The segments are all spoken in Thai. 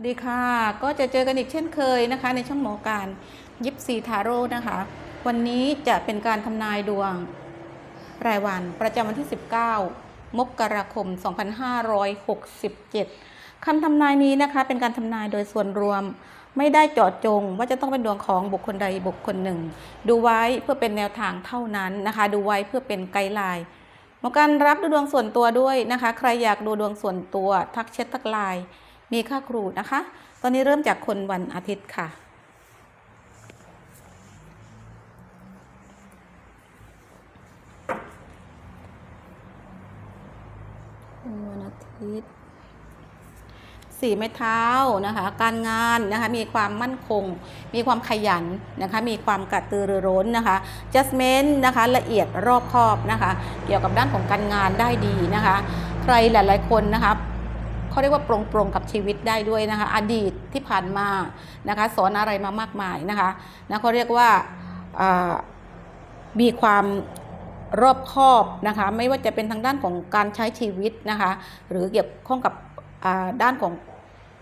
สวัสดีค่ะ ก็จะเจอกันอีกเช่นเคยนะคะ ในช่องหมอการยิปซีทาโร่นะคะ วันนี้จะเป็นการทำนายดวงรายวันประจำวันที่ 19 มกราคม 2567 คำทำนายนี้นะคะ เป็นการทำนายโดยส่วนรวม ไม่ได้เจาะจง ว่าจะต้องเป็นดวงของบุคคลใดบุคคลหนึ่ง ดูไว้เพื่อเป็นแนวทางเท่านั้นนะคะ ดูไว้เพื่อเป็นไกด์ไลน์หมอการรับดูดวงส่วนตัวด้วยนะคะ ใครอยากดูดวงส่วนตัวทักแชททักไลน์ มีค่าครูนะคะ ตอนนี้เริ่มจากคนวันอาทิตย์ค่ะคนวันอาทิตย์สี่ไม้เท้านะคะ การงานนะคะมีความมั่นคง มีความขยันนะคะมีความกระตือรือร้นนะคะ judgment นะคะละเอียดรอบคอบนะคะ เกี่ยวกับด้านของการงานได้ดีนะคะ ใครหลาย ๆ คนนะคะ เขาเรียกว่าปรงปรงกับชีวิตได้ด้วยนะคะ อดีตที่ผ่านมานะคะ สอนอะไรมามากมายนะคะนะเขาเรียกว่ามีความรอบคอบนะคะ ไม่ว่าจะเป็นทางด้านของการใช้ชีวิตนะคะ หรือเกี่ยวข้องกับด้านของ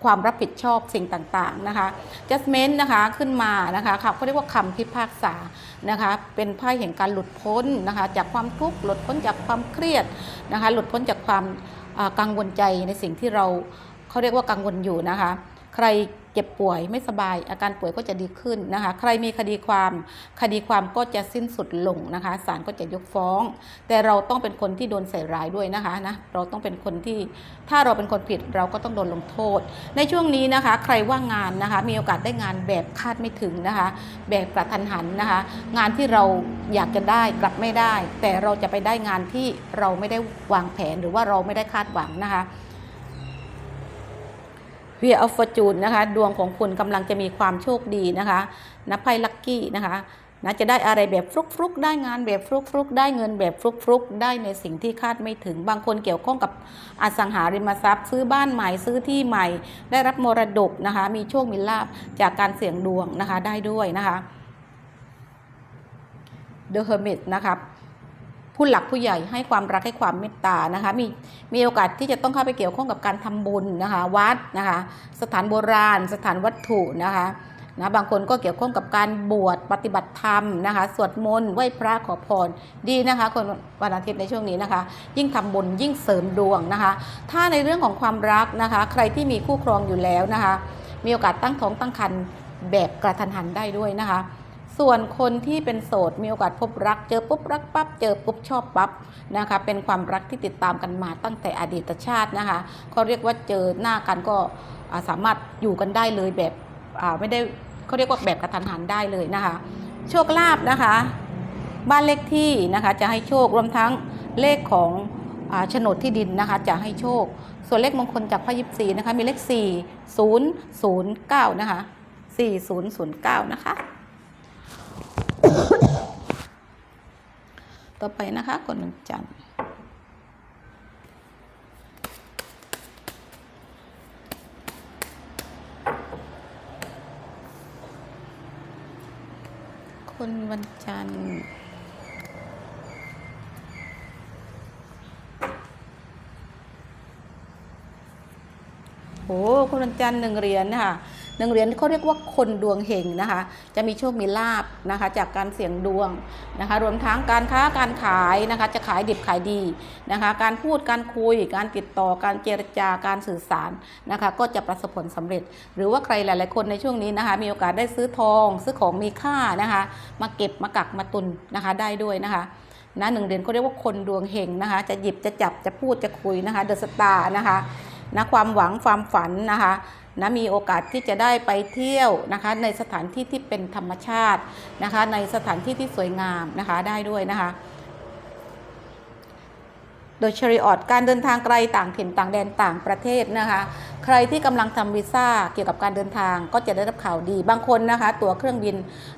ความรับผิดชอบสิ่งต่างๆนะคะ judgment นะคะขึ้นมานะคะค่ะเขาเรียกว่าคำพิพากษานะคะ เป็นไพ่แห่งการหลุดพ้นนะคะ จากความทุกข์หลุดพ้นจากความเครียดนะคะ หลุดพ้นจากความ กังวลใจในสิ่งที่เราเขาเรียกว่ากังวลอยู่นะคะ ใคร เจ็บป่วยไม่สบาย อาการป่วยก็จะดีขึ้นนะคะ ใครมีคดีความคดีความก็จะสิ้นสุดลงนะคะศาลก็จะยกฟ้อง แต่เราต้องเป็นคนที่โดนใส่ร้ายด้วยนะคะนะเราต้องเป็นคนที่ถ้าเราเป็นคนผิดเราก็ต้องโดนลงโทษ ในช่วงนี้นะคะ ใครว่างงานนะคะ มีโอกาสได้งานแบบคาดไม่ถึงนะคะ แบบกระทันหันนะคะ งานที่เราอยากจะได้กลับไม่ได้ แต่เราจะไปได้งานที่เราไม่ได้วางแผนหรือว่าเราไม่ได้คาดหวังนะคะ เวียออฟฟอร์จูนนะคะ ดวงของคุณกำลังจะมีความโชคดีนะคะนะไพ่ลัคกี้นะคะนะจะได้อะไรแบบฟลุกฟลุกๆได้งานแบบฟลุกฟลุกๆได้เงินแบบฟลุกฟลุกๆได้ในสิ่งที่คาดไม่ถึง บางคนเกี่ยวข้องกับอสังหาริมทรัพย์ ซื้อบ้านใหม่ซื้อที่ใหม่ ได้รับมรดกนะคะ มีโชคมีลาบจากการเสี่ยงดวงนะคะได้ด้วยนะคะ The Hermit นะครับ ผู้หลักผู้ใหญ่ให้ความรักให้ความเมตตานะคะมีมีโอกาสที่จะต้องเข้าไปเกี่ยวข้องกับการทำบุญนะคะวัดนะคะสถานโบราณ สถานวัตถุนะคะนะบางคนก็เกี่ยวข้องกับการบวชปฏิบัติธรรมนะคะสวดมนต์ไหว้พระขอพรดีนะคะคนวันอาทิตย์ในช่วงนี้นะคะ ยิ่งทำบุญยิ่งเสริมดวงนะคะ ถ้าในเรื่องของความรักนะคะ ใครที่มีคู่ครองอยู่แล้วนะคะ มีโอกาสตั้งท้องตั้งครรภ์แบบกระทันหันได้ด้วยนะคะ ส่วนคนที่เป็นโสดมีโอกาสพบรักเจอปุ๊บรักปั๊บเจอปุ๊บชอบปั๊บนะคะเป็นความรักที่ติดตามกันมาตั้งแต่อดีตชาตินะคะเขาเรียกว่าเจอหน้ากันก็สามารถอยู่กันได้เลยแบบไม่ได้เขาเรียกว่าแบบกระทันหันได้เลยนะคะ โชคลาภนะคะ บ้านเลขที่นะคะจะให้โชครวมทั้งเลขของโฉนดที่ดินนะคะจะให้โชค ส่วนเลขมงคลจากพระยิปซีนะคะมีเลข 4 0 0 9 นะคะ 4009 นะคะ ต่อไปนะคะคนวันจันคนวันจันทร์โอ้คนวันจันทร์หนึ่งเหรียญนะคะ หนึ่งเหรียญเขาเรียกว่าคนดวงเฮงนะคะ จะมีโชคมีลาบนะคะ จากการเสี่ยงดวงนะคะ รวมทั้งการค้าการขายนะคะ จะขายดิบขายดีนะคะ การพูดการคุย การติดต่อการเจรจาการสื่อสารนะคะ ก็จะประสบผลสำเร็จ หรือว่าใครหลาย ๆ คนในช่วงนี้นะคะ มีโอกาสได้ซื้อทอง ซื้อของมีค่านะคะ มาเก็บมากักมาตุนนะคะได้ด้วยนะคะนะหนึ่งเดือนเขาเรียกว่าคนดวงเฮงนะคะ จะหยิบจะจับจะพูดจะคุยนะคะเดอะสตาร์นะคะนะความหวังความฝันนะคะ นะมีโอกาสที่จะได้ไปเที่ยวนะคะในสถานที่ที่เป็นธรรมชาตินะคะในสถานที่ที่สวยงามนะคะได้ด้วยนะคะโดยชริออดการเดินทางไกลต่างถิ่นต่างแดนต่างประเทศนะคะ ใครที่กำลังทำวีซ่าเกี่ยวกับการเดินทางก็จะได้รับข่าวดี บางคนนะคะ ตั๋วเครื่องบิน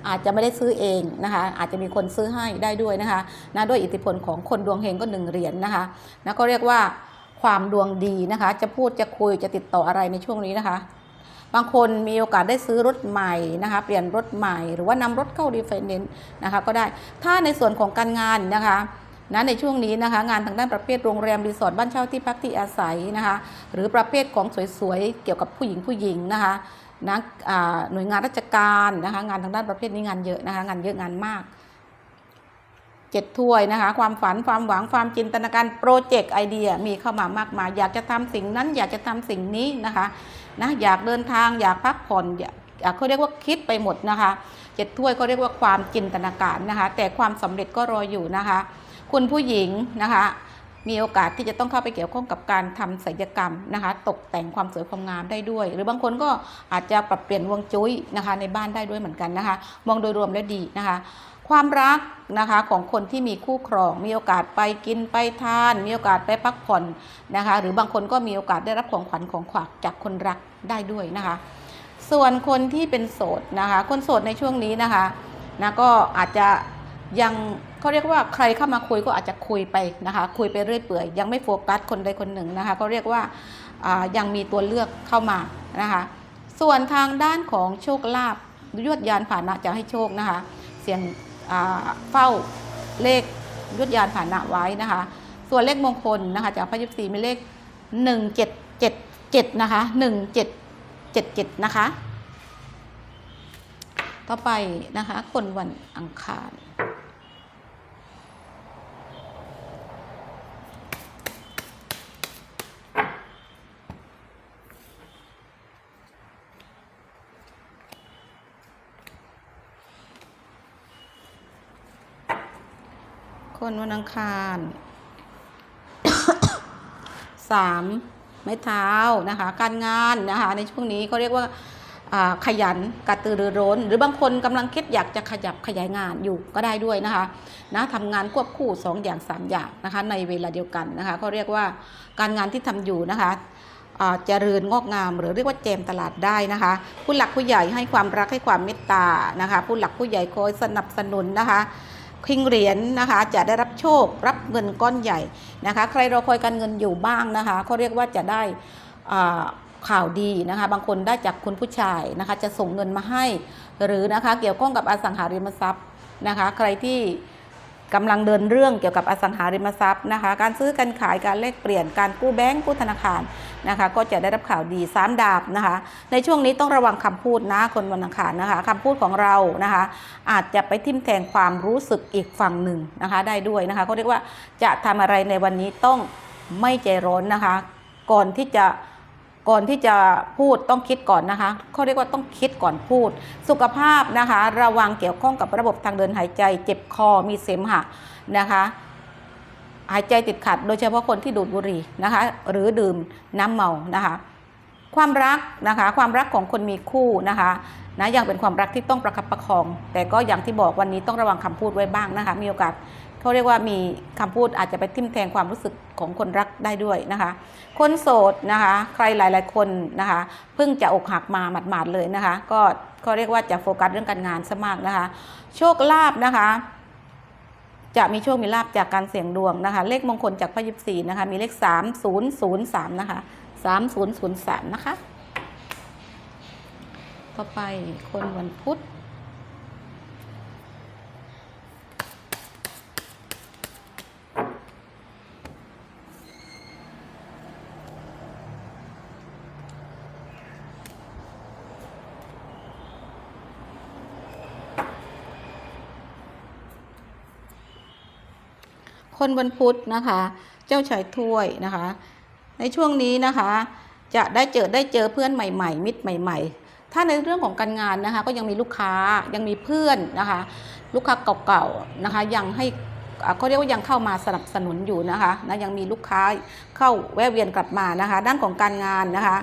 อาจจะไม่ได้ซื้อเองนะคะ อาจจะมีคนซื้อให้ได้ด้วยนะคะนะด้วยอิทธิพลของคนดวงเฮงก็หนึ่งเหรียญนะคะนะก็เรียกว่า ความดวงดีนะคะ จะพูดจะคุยจะติดต่ออะไรในช่วงนี้นะคะ บางคนมีโอกาสได้ซื้อรถใหม่นะคะ เปลี่ยนรถใหม่หรือว่านำรถเข้าดีไฟแนนซ์นะคะก็ได้ถ้าในส่วนของการงานนะคะนะในช่วงนี้นะคะงานทางด้านประเภทโรงแรมรีสอร์ทบ้านเช่าที่พักที่อาศัยนะคะ หรือประเภทของสวยๆเกี่ยวกับผู้หญิงผู้หญิงนะคะนะอ่าหน่วยงานราชการนะคะงานทางด้านประเภทนี้งานเยอะนะคะงานเยอะงานมาก เจ็ดถ้วยนะคะ ความฝันความหวังความจินตนาการโปรเจกต์ไอเดียมีเข้ามามากมาย อยากจะทำสิ่งนั้นอยากจะทำสิ่งนี้นะคะนะอยากเดินทางอยากพักผ่อนอยากเขาเรียกว่าคิดไปหมดนะคะเจ็ดถ้วยก็เรียกว่าความจินตนาการนะคะ แต่ความสำเร็จก็รออยู่นะคะ คุณผู้หญิงนะคะ มีโอกาสที่จะต้องเข้าไปเกี่ยวข้องกับการทำศัลยกรรมนะคะ ตกแต่งความสวยความงามได้ด้วย หรือบางคนก็อาจจะปรับเปลี่ยนวงจุ้ยนะคะ ในบ้านได้ด้วยเหมือนกันนะคะ มองโดยรวมแล้วดีนะคะ ความรักนะคะของคนที่มีคู่ครองมีโอกาสไปกินไปทาน มีโอกาสไปพักผ่อนนะคะ หรือบางคนก็มีโอกาสได้รับของขวัญของขวัญจากคนรักได้ด้วยนะคะ ส่วนคนที่เป็นโสดนะคะ คนโสดในช่วงนี้นะคะนะก็อาจจะยังเขาเรียกว่าใครเข้ามาคุยก็อาจจะคุยไปนะคะ คุยไปเรื่อยเปื่อยยังไม่โฟกัสคนใดคนหนึ่งนะคะก็เรียกว่ายังมีตัวเลือกเข้ามานะคะ ส่วนทางด้านของโชคลาภยวดยานผ่านะจะให้โชคนะคะ เสียง เฝ้าเลขยุดยานผ่านะไว้นะคะ ส่วนเลขมงคลนะคะจากพระยิบสีมีเลข1777นะคะ1777นะคะ ต่อไปนะคะคนวันอังคาร คนวันอังคารสามไม้เท้านะคะ การงานนะคะ ในช่วงนี้เขาเรียกว่าขยันกระตือรือร้น หรือบางคนกำลังคิดอยากจะขยับขยายงานอยู่ก็ได้ด้วยนะคะนะทำงานควบคู่สองอย่างสามอย่างนะคะในเวลาเดียวกันนะคะเขาเรียกว่าการงานที่ทำอยู่นะคะอ่าเจริญงอกงาม หรือเรียกว่าเจมตลาดได้นะคะ ผู้หลักผู้ใหญ่ให้ความรักให้ความเมตตานะคะ ผู้หลักผู้ใหญ่คอยสนับสนุนนะคะ คิงเหรียญนะคะ จะได้รับโชครับเงินก้อนใหญ่นะคะ ใครรอคอยการเงินอยู่บ้างนะคะเขาเรียกว่าจะได้ข่าวดีนะคะ บางคนได้จากคุณผู้ชายนะคะ จะส่งเงินมาให้ หรือนะคะเกี่ยวข้องกับอสังหาริมทรัพย์นะคะ ใครที่ กำลังเดินเรื่องเกี่ยวกับอสังหาริมทรัพย์นะคะ การซื้อการขายการแลกเปลี่ยนการกู้แบงก์กู้ธนาคารนะคะ ก็จะได้รับข่าวดีสามดาบนะคะ ในช่วงนี้ต้องระวังคำพูดนะคนวันอังคารนะคะคำพูดของเรานะคะ อาจจะไปทิ่มแทงความรู้สึกอีกฝั่งหนึ่งนะคะ ได้ด้วยนะคะเขาเรียกว่าจะทำอะไรในวันนี้ต้องไม่ใจร้อนนะคะ ก่อนที่จะ ก่อนที่จะพูดต้องคิดก่อนนะคะเขาเรียกว่าต้องคิดก่อนพูด สุขภาพนะคะ ระวังเกี่ยวข้องกับระบบทางเดินหายใจ เจ็บคอมีเสมหะนะคะหายใจติดขัด โดยเฉพาะคนที่ดูดบุหรี่นะคะ หรือดื่มน้ำเมานะคะ ความรักนะคะ ความรักของคนมีคู่นะคะนะยังเป็นความรักที่ต้องประคับประคอง แต่ก็อย่างที่บอกวันนี้ต้องระวังคำพูดไว้บ้างนะคะ มีโอกาส เขาเรียกว่ามีคำพูดอาจจะไปทิ่มแทงความรู้สึกของคนรักได้ด้วยนะคะ คนโสดนะคะ ใครหลาย ๆ คนนะคะเพิ่งจะอกหักมาหมาดๆเลยนะคะ ก็เขาเรียกว่าจะโฟกัสเรื่องการงานซะมากนะคะ โชคลาภนะคะ จะมีโชคมีลาบจากการเสี่ยงดวงนะคะ เลขมงคลจากพระยิบสีนะคะ มีเลข3003นะคะ3003นะคะ ต่อไปคนวันพุธ คนวันพุธนะคะ เจ้าชายถ้วยนะคะ ในช่วงนี้นะคะ จะได้เจอได้เจอเพื่อนใหม่ ๆ มิตรใหม่ ๆ ถ้าในเรื่องของการงานนะคะ ก็ยังมีลูกค้ายังมีเพื่อนนะคะ ลูกค้าเก่าๆนะคะ ยังให้อาเขาเรียกว่ายังเข้ามาสนับสนุนอยู่นะคะนะยังมีลูกค้าเข้าแวะเวียนกลับมานะคะ ด้านของการงานนะคะ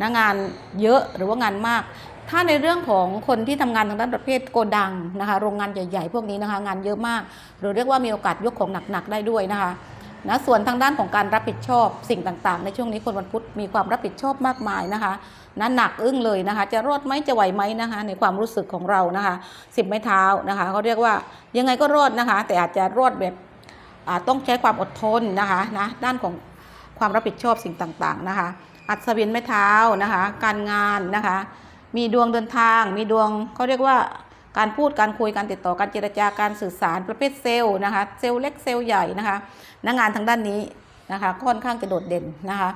นะงานเยอะหรือว่างานมาก ถ้าในเรื่องของคนที่ทำงานทางด้านประเภทโกดังนะคะ โรงงานใหญ่ ๆ พวกนี้นะคะงานเยอะมาก หรือเรียกว่ามีโอกาสยกของหนักๆได้ด้วยนะคะนะส่วนทางด้านของการรับผิดชอบสิ่งต่างๆ ในช่วงนี้คนวันพุธมีความรับผิดชอบมากมายนะคะนะหนักอึ้งเลยนะคะ จะรอดไหมจะไหวไหมนะคะ ในความรู้สึกของเรานะคะสิบไม้เท้านะคะเขาเรียกว่ายังไงก็รอดนะคะ แต่อาจจะรอดแบบต้องใช้ความอดทนนะคะนะด้านของความรับผิดชอบสิ่งต่างๆนะคะ อัศวินไม้เท้านะคะ การงานนะคะ มีดวงเดินทาง มีดวงเขาเรียกว่าการพูดการคุยการติดต่อการเจรจาการสื่อสารประเภทเซลล์นะคะเซลล์เล็กเซลล์ใหญ่นะคะน้างานทางด้านนี้นะคะค่อนข้างจะโดดเด่นนะคะ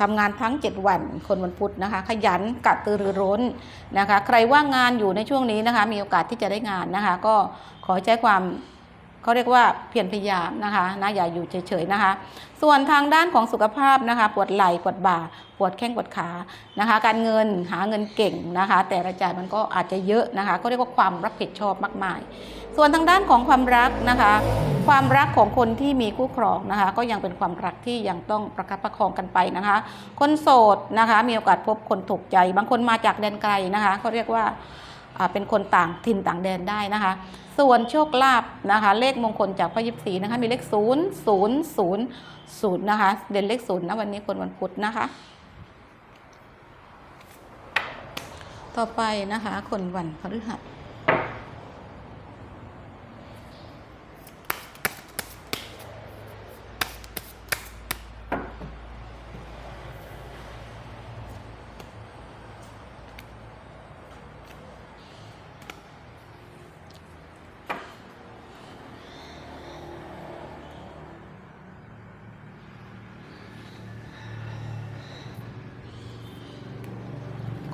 ทำงานทั้ง 7 วันคนวันพุธนะคะ ขยันกระตือรือร้นนะคะ ใครว่างงานอยู่ในช่วงนี้นะคะ มีโอกาสที่จะได้งานนะคะ ก็ขอใช้ความ เขาเรียกว่าเพียรพยายามนะคะนะอย่าอยู่เฉยๆนะคะ ส่วนทางด้านของสุขภาพนะคะ ปวดไหล่ปวดบ่า ปวดแข้งปวดขานะคะ การเงินหาเงินเก่งนะคะ แต่รายจ่ายมันก็อาจจะเยอะนะคะก็เรียกว่าความรับผิดชอบมากมาย ส่วนทางด้านของความรักนะคะ ความรักของคนที่มีคู่ครองนะคะ ก็ยังเป็นความรักที่ยังต้องประคับประคองกันไปนะคะ คนโสดนะคะ มีโอกาสพบคนถูกใจ บางคนมาจากแดนไกลนะคะเขาเรียกว่าอ่า เป็นคนต่างถิ่นต่างแดนได้นะคะ ส่วนโชคลาภนะคะ เลขมงคลจากพระยิบสีนะคะมีเลขศูนย์ศูนย์ศูนย์ศูนย์นะคะ เด่นเลขศูนย์นะวันนี้คนวันพุธนะคะ ต่อไปนะคะ คนวันพฤหัส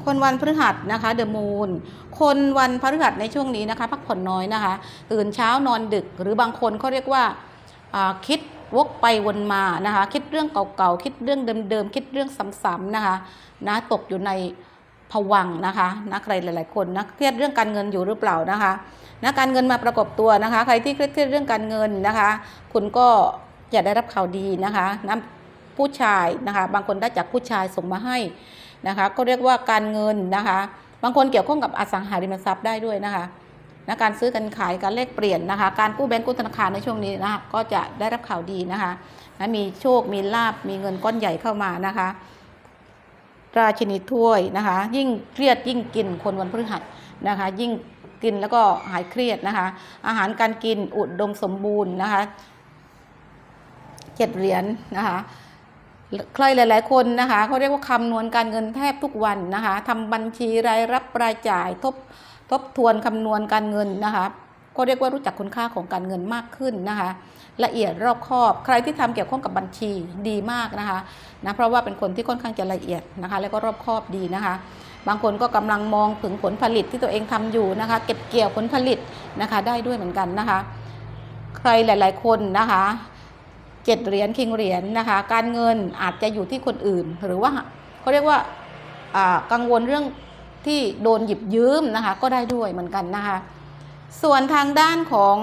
คนวันพฤหัสนะคะเดอะมูนคนวันพฤหัสในช่วงนี้นะคะ พักผ่อนน้อยนะคะ ตื่นเช้านอนดึก หรือบางคนเขาเรียกว่าคิดวกไปวนมานะคะ คิดเรื่องเก่าๆ คิดเรื่องเดิมๆ คิดเรื่องซ้ำๆนะคะนะตกอยู่ในผวังนะคะนะใครหลาย ๆ คนนะเครียดเรื่องการเงินอยู่หรือเปล่านะคะนะการเงินมาประกบตัวนะคะ ใครที่เครียดเรื่องการเงินนะคะ คุณก็จะได้รับข่าวดีนะคะนะผู้ชายนะคะ บางคนได้จากผู้ชายส่งมาให้ นะคะ ก็เรียกว่าการเงินนะคะ บางคนเกี่ยวข้องกับอสังหาริมทรัพย์ได้ด้วยนะคะนะการซื้อการขายการเลขเปลี่ยนนะคะ การกู้แบงก์กู้ธนาคารในช่วงนี้นะคะก็จะได้รับข่าวดีนะคะนะมีโชค มีลาบ มีเงินก้อนใหญ่เข้ามานะคะ ราชินีถ้วยนะคะ ยิ่งเครียดยิ่งกินคนวันพฤหัสนะคะ ยิ่งกินแล้วก็หายเครียดนะคะ อาหารการกินอุดมสมบูรณ์นะคะเจ็ดเหรียญนะคะ ใครหลาย ๆ คนนะคะเขาเรียกว่าคำนวณการเงินแทบทุกวันนะคะทำบัญชีรายรับรายจ่ายทบทบทวนคำนวณการเงินนะคะก็เรียกว่ารู้จักคุณค่าของการเงินมากขึ้นนะคะ ละเอียดรอบคอบ ใครที่ทำเกี่ยวข้องกับบัญชีดีมากนะคะนะเพราะว่าเป็นคนที่ค่อนข้างจะละเอียดนะคะ แล้วก็รอบคอบดีนะคะ บางคนก็กำลังมองถึงผลผลิตที่ตัวเองทำอยู่นะคะ เก็บเกี่ยวผลผลิตนะคะ ได้ด้วยเหมือนกันนะคะ ใครหลาย ๆ คนนะคะ เจ็ดเหรียญคิงเหรียญนะคะ การเงินอาจจะอยู่ที่คนอื่น หรือว่าเขาเรียกว่ากังวลเรื่องที่โดนหยิบยืมนะคะ ก็ได้ด้วยเหมือนกันนะคะ ส่วนทางด้านของ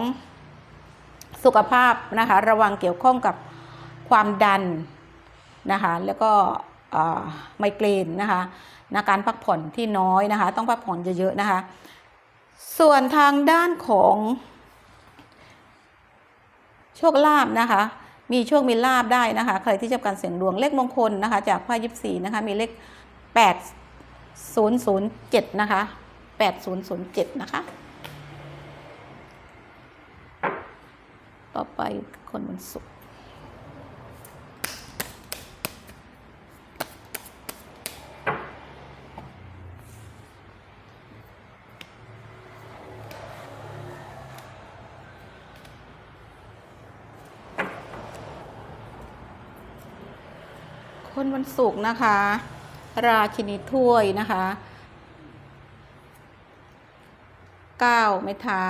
สุขภาพนะคะ ระวังเกี่ยวข้องกับความดันนะคะ แล้วก็ไมเกรนนะคะนะการพักผ่อนที่น้อยนะคะ ต้องพักผ่อนเยอะๆนะคะ ส่วนทางด้านของโชคลาภนะคะ มีโชคมีลาบได้นะคะ ใครที่จับการเสี่ยงดวงเลขมงคลนะคะ จากไพ่ยิปซีนะคะ มีเลข8007นะคะ8007นะคะ ต่อไปคนมันสุข คนวันศุกร์นะคะ ราชินีถ้วยนะคะก้าวไม้เท้า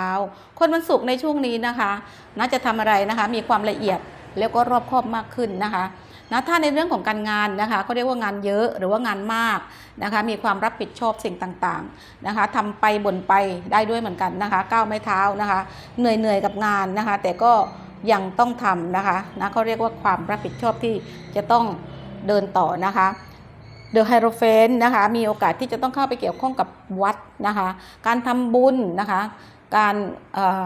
คนวันศุกร์ในช่วงนี้นะคะน่าจะทำอะไรนะคะ มีความละเอียดแล้วก็รอบคอบมากขึ้นนะคะนะถ้าในเรื่องของการงานนะคะก็เรียกว่างานเยอะหรือว่างานมากนะคะ มีความรับผิดชอบสิ่งต่างๆนะคะทำไปบ่นไปได้ด้วยเหมือนกันนะคะ ก้าวไม้เท้านะคะ เหนื่อยเหนื่อยๆกับงานนะคะ แต่ก็ยังต้องทำนะคะนะเขาเรียกว่าความรับผิดชอบที่จะต้อง เดินต่อนะคะเดอะไฮโรเฟนนะคะมีโอกาสที่จะต้องเข้าไปเกี่ยวข้องกับวัดนะคะการทำบุญนะคะการเอ่อ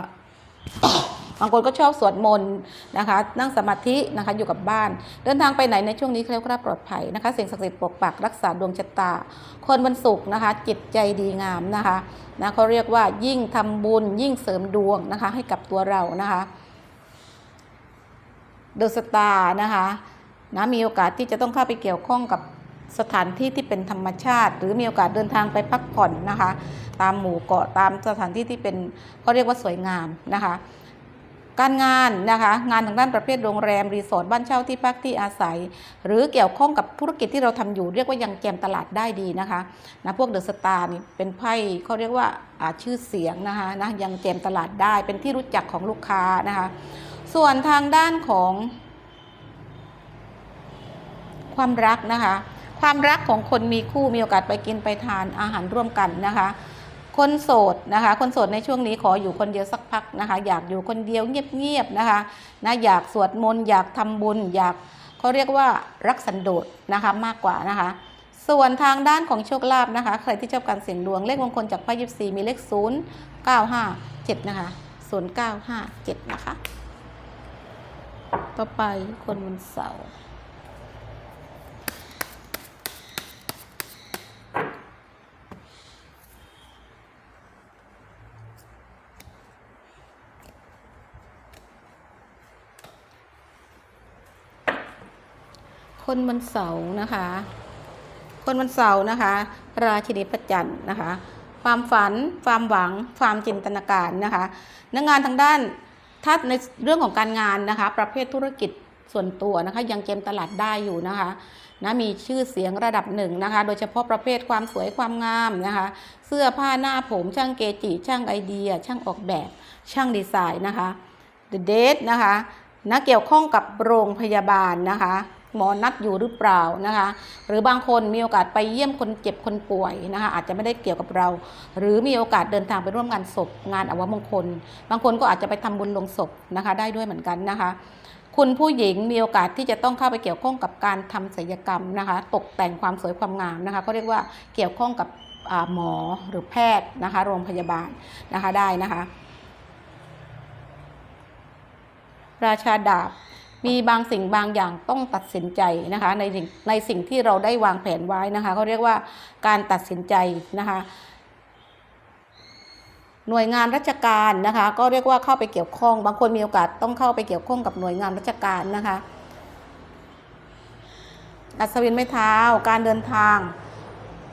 บางคนก็ชอบสวดมนต์นะคะ นั่งสมาธินะคะอยู่กับบ้าน เดินทางไปไหนในช่วงนี้เคลียวคลาดปลอดภัยนะคะสิ่งศักดิ์สิทธิ์ปกปักรักษาดวงชะตา คนวันศุกร์นะคะ จิตใจดีงามนะคะนะเขาเรียกว่ายิ่งทำบุญยิ่งเสริมดวงนะคะให้กับตัวเรานะคะเดอะสตาร์นะคะ นะมีโอกาสที่จะต้องเข้าไปเกี่ยวข้องกับสถานที่ที่เป็นธรรมชาติ หรือมีโอกาสเดินทางไปพักผ่อนนะคะ ตามหมู่เกาะตามสถานที่ที่เป็นเขาเรียกว่าสวยงามนะคะ การงานนะคะงานทางด้านประเภทโรงแรมรีสอร์ทบ้านเช่าที่พักที่อาศัย หรือเกี่ยวข้องกับธุรกิจที่เราทำอยู่เรียกว่ายังแกมตลาดได้ดีนะคะนะพวกเดอะสตาร์นี่เป็นไพ่เขาเรียกว่าอ่าชื่อเสียงนะคะนะยังแกมตลาดได้เป็นที่รู้จักของลูกค้านะคะ ส่วนทางด้านของ ความรักนะคะ ความรักของคนมีคู่มีโอกาสไปกินไปทานอาหารร่วมกันนะคะ คนโสดนะคะ คนโสดในช่วงนี้ขออยู่คนเดียวสักพักนะคะ อยากอยู่คนเดียวเงียบๆนะคะนะอยากสวดมนต์อยากทำบุญ อยากเขาเรียกว่ารักสันโดษนะคะมากกว่านะคะ ส่วนทางด้านของโชคลาภนะคะ ใครที่ชอบการเสี่ยงดวงเลขมงคลจากไพ่ยิปซีมีเลข 0 9 5 7 นะคะ 0 9 5 7 นะคะ ต่อไปคนวันเสาร์ คนวันเสาร์นะคะ คนวันเสาร์นะคะ ราชินีพระจันทร์นะคะ ความฝัน ความหวัง ความจินตนาการนะคะเนื้องานทางด้านถ้าในเรื่องของการงานนะคะ ประเภทธุรกิจส่วนตัวนะคะยังเกมตลาดได้อยู่นะคะนะมีชื่อเสียงระดับหนึ่งนะคะ โดยเฉพาะประเภทความสวยความงามนะคะ เสื้อผ้าหน้าผมช่างเกจิช่างไอเดีย ช่างออกแบบช่างดีไซน์นะคะ The Date นะคะนะเกี่ยวข้องกับโรงพยาบาลนะคะ หมอนัดอยู่หรือเปล่านะคะ หรือบางคนมีโอกาสไปเยี่ยมคนเจ็บคนป่วยนะคะ อาจจะไม่ได้เกี่ยวกับเรา หรือมีโอกาสเดินทางไปร่วมงานศพงานอวมงคล บางคนก็อาจจะไปทำบุญลงศพนะคะ ได้ด้วยเหมือนกันนะคะคุณผู้หญิงมีโอกาสที่จะต้องเข้าไปเกี่ยวข้องกับการทำศัลยกรรมนะคะ ตกแต่งความสวยความงามนะคะเขาเรียกว่าเกี่ยวข้องกับหมอหรือแพทย์นะคะโรงพยาบาลนะคะได้นะคะ ราชาดาบ มีบางสิ่งบางอย่างต้องตัดสินใจนะคะในสิ่งในสิ่งที่เราได้วางแผนไว้นะคะเขาเรียกว่าการตัดสินใจนะคะหน่วยงานราชการนะคะ ก็เรียกว่าเข้าไปเกี่ยวข้อง บางคนมีโอกาสต้องเข้าไปเกี่ยวข้องกับหน่วยงานราชการนะคะ อัศวินไม้เท้า การเดินทาง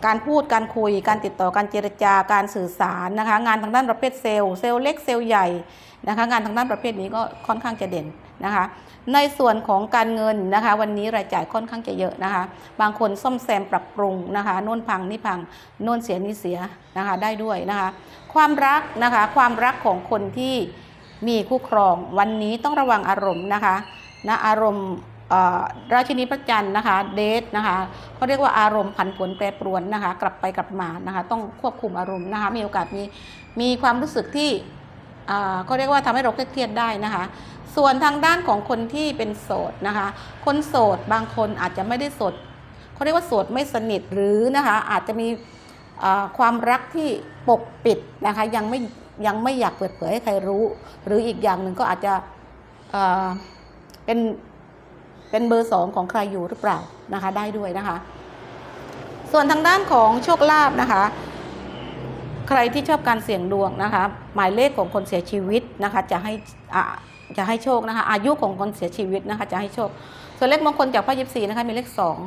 การพูดการคุย การติดต่อการเจรจาการสื่อสารนะคะ งานทางด้านประเภทเซลล์เซลล์เล็กเซลล์ใหญ่นะคะ งานทางด้านประเภทนี้ก็ค่อนข้างจะเด่น นะคะ ในส่วนของการเงินนะคะ วันนี้รายจ่ายค่อนข้างจะเยอะนะคะ บางคนซ่อมแซมปรับปรุงนะคะโน่นพังนี่พังโน่นเสียนี่เสียนะคะได้ด้วยนะคะ ความรักนะคะ ความรักของคนที่มีคู่ครอง วันนี้ต้องระวังอารมณ์นะคะนะอารมณ์ราชินีพระจันทร์นะคะเดทนะคะเขาเรียกว่าอารมณ์ผันผวนแปรปรวนนะคะ กลับไปกลับมานะคะ ต้องควบคุมอารมณ์นะคะ มีโอกาสมีมีความรู้สึกที่อ่าเรียกว่าทำให้เราเครียดได้นะคะ ส่วนทางด้านของคนที่เป็นโสดนะคะ คนโสดบางคนอาจจะไม่ได้โสดเขาเรียกว่าโสดไม่สนิทหรือนะคะอาจจะมีความรักที่ปกปิดนะคะยังไม่ยังไม่อยากเปิดเผยให้ใครรู้ หรืออีกอย่างหนึ่งก็อาจจะเเป็นเป็นเบอร์สองของใครอยู่หรือเปล่านะคะได้ด้วยนะคะ ส่วนทางด้านของโชคลาภนะคะ ใครที่ชอบการเสี่ยงดวงนะคะ หมายเลขของคนเสียชีวิตนะคะจะให้อ่า จะให้โชคนะคะ อายุของคนเสียชีวิตนะคะ จะให้โชค ส่วนเลขมงคลจากพระยิปซีนะคะ มีเลขสอง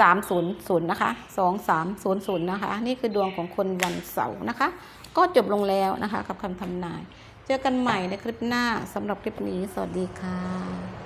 สามศูนย์ศูนย์นะคะสองสามศูนย์ศูนย์นะคะ นี่คือดวงของคนวันเสาร์นะคะ ก็จบลงแล้วนะคะ กับคำทำนาย เจอกันใหม่ในคลิปหน้าสำหรับคลิปนี้ สวัสดีค่ะ